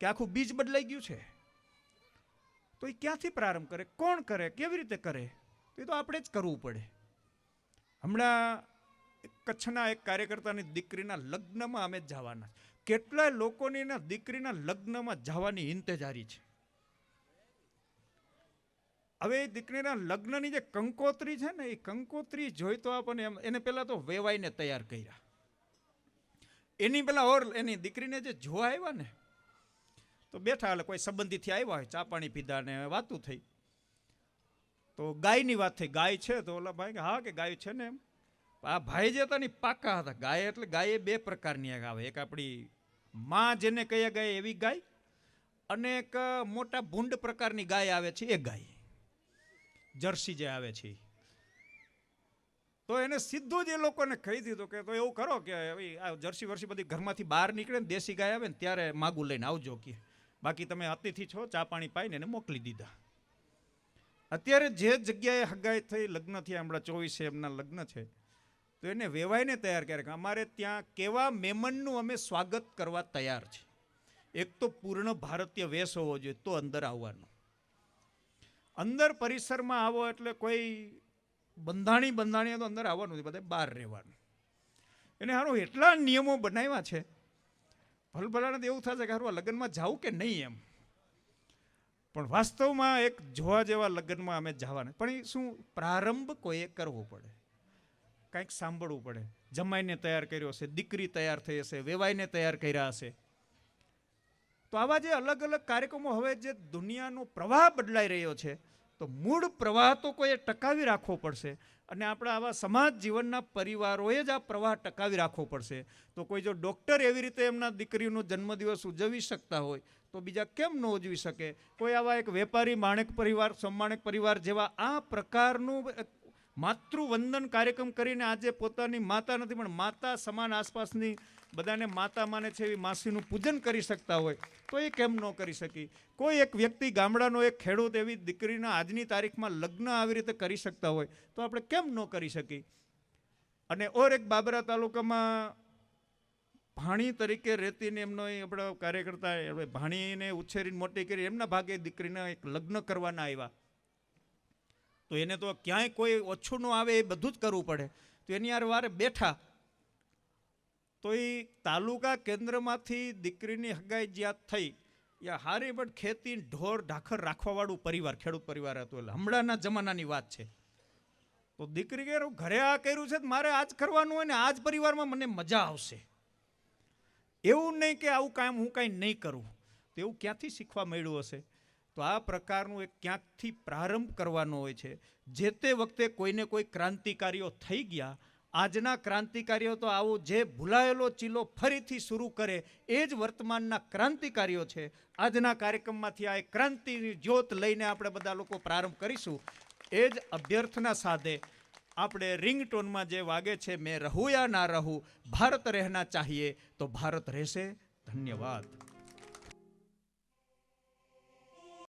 કે આખું બીજ બદલાઈ ગયું છે. તો એ ક્યાંથી પ્રારંભ કરે? કોણ કરે? કેવી રીતે કરે? એ તો આપણે જ કરવું પડે. હમણાં કચ્છના એક કાર્યકર્તાની દીકરીના લગ્નમાં અમે જવાના કેટલાય લોકોની દીકરીના લગ્નમાં જવાની ઇંતજારી છે. હવે એ દીકરીના લગ્નની જે કંકોત્રી છે ને, એ કંકોત્રી જોઈ તો આપણને એમ, એને પહેલાં તો વેવાઈને તૈયાર કર્યા. એની પેલા ઓર, એની દીકરીને જે જોવા આવ્યા ને તો બેઠા એટલે કોઈ સંબંધીથી આવ્યા હોય, ચા પાણી પીધા ને વાતું થઈ. તો ગાયની વાત થઈ, ગાય છે તો ઓલા ભાઈ હા કે ગાય છે ને એમ. આ ભાઈ જે હતા ને પાકા હતા. ગાય એટલે ગાય બે પ્રકારની આવે. એક આપણી માં જેને કહીએ ગાય એવી ગાય અને એક મોટા ભૂંડ પ્રકારની ગાય આવે છે એ ગાય. જર્સી જે આવે છે. તો એને સીધું જ એ લોકોને કહી દીધું કે તો એવું કરો કે આ જર્સી વર્સી બધી ઘરમાંથી બહાર નીકળે ને દેશી ગાય આવે ને ત્યારે માગું લઈને આવજો કે. બાકી તમે અતિથિ છો, ચા પાણી પાઈને એને મોકલી દીધા. અત્યારે જે જગ્યાએ હગાઈ થઈ, લગ્ન થયા, હમણાં ચોવીસે એમના લગ્ન છે, તો એને વેવાઈને તૈયાર ક્યારેક અમારે ત્યાં કેવા મેમનનું અમે સ્વાગત કરવા તૈયાર છે. એક તો પૂર્ણ ભારતીય વેશ હોવો જોઈએ, તો અંદર આવવાનો. અંદર પરિસરમાં આવો એટલે કોઈ બંધાણી બંધાણી તો અંદર આવવાનું નથી, બધા બહાર રહેવાનું. એને સારું એટલા નિયમો બનાવ્યા છે ભલભલાને એવું થશે કે હારું લગ્નમાં જાવું કે નહીં એમ. પણ વાસ્તવમાં એક જોવા જેવા લગ્નમાં અમે જવાના. પણ એ શું પ્રારંભ કોઈએ કરવો પડે? કંઈક સાંભળવું પડે. જમાઈને તૈયાર કર્યો હશે, દીકરી તૈયાર થઈ હશે, વેવાઈને તૈયાર કર્યા હશે. તો આવા જે અલગ અલગ કાર્યક્રમો હવે જે દુનિયાનો પ્રવાહ બદલાઈ રહ્યો છે તો મૂળ પ્રવાહ તો કોઈએ ટકાવી રાખવો પડશે અને આપણા આવા સમાજ જીવનના પરિવારોએ જ આ પ્રવાહ ટકાવી રાખવો પડશે. તો કોઈ જો ડૉક્ટર એવી રીતે એમના દીકરીનો જન્મદિવસ ઉજવી શકતા હોય, તો બીજા કેમ ન ઉજવી શકે? કોઈ આવા એક વેપારી માણેક પરિવાર સમ્માણેક પરિવાર જેવા આ પ્રકારનું માતૃવંદન કાર્યક્રમ કરીને આજે પોતાની માતા નથી, પણ માતા સમાન આસપાસની બધાને માતા માને છે એવી માસીનું પૂજન કરી શકતા હોય, તો એ કેમ ન કરી શકી? કોઈ એક વ્યક્તિ ગામડાનો એક ખેડૂત એવી દીકરીના આજની તારીખમાં લગ્ન આવી રીતે કરી શકતા હોય, તો આપણે કેમ ન કરી શકી અને ઓર એક બાબરા તાલુકામાં ભાણી તરીકે રહેતીને એમનો એ આપણા કાર્યકર્તા ભાણીને ઉછેરીને મોટી કરી, એમના ભાગે દીકરીના એક લગ્ન કરવાના આવ્યા. તો એને તો ક્યાંય કોઈ ઓછું ન આવે એ બધું જ કરવું પડે. તો એની યાર વારે બેઠા. તો એ તાલુકા કેન્દ્રમાંથી દીકરીની હગાઈ જ્યાં થઈ. યા હારી પણ ખેતી ઢોર ઢાખર રાખવાવાળું પરિવાર, ખેડૂત પરિવાર હતું એટલે હમણાંના જમાનાની વાત છે. તો દીકરી કે ઘરે આ કર્યું છે મારે મારે આજ કરવાનું હોય ને આજ પરિવારમાં મને મજા આવશે. એવું નહીં કે આવું કામ હું કાંઈ નહીં કરું. તો એવું ક્યાંથી શીખવા મળ્યું હશે? તો આ પ્રકારનું એક ક્યાંકથી પ્રારંભ કરવાનો હોય છે. જે તે વખતે કોઈને કોઈ ક્રાંતિકારીઓ થઈ ગયા, આજના ક્રાંતિકારીઓ તો આવો જે ભૂલાયેલો ચીલો ફરીથી શરૂ કરે, એ જ વર્તમાનના ક્રાંતિકારીઓ છે. આજના કાર્યક્રમમાંથી આ ક્રાંતિની જ્યોત લઈને આપણે બધા લોકો પ્રારંભ કરીશું. એ જ અભ્યર્થના સાથે આપણે રિંગટોનમાં જે વાગે છે, મેં રહું યા ના રહું? ભારત રહેના ચાહીએ. તો ભારત રહેશે. ધન્યવાદ.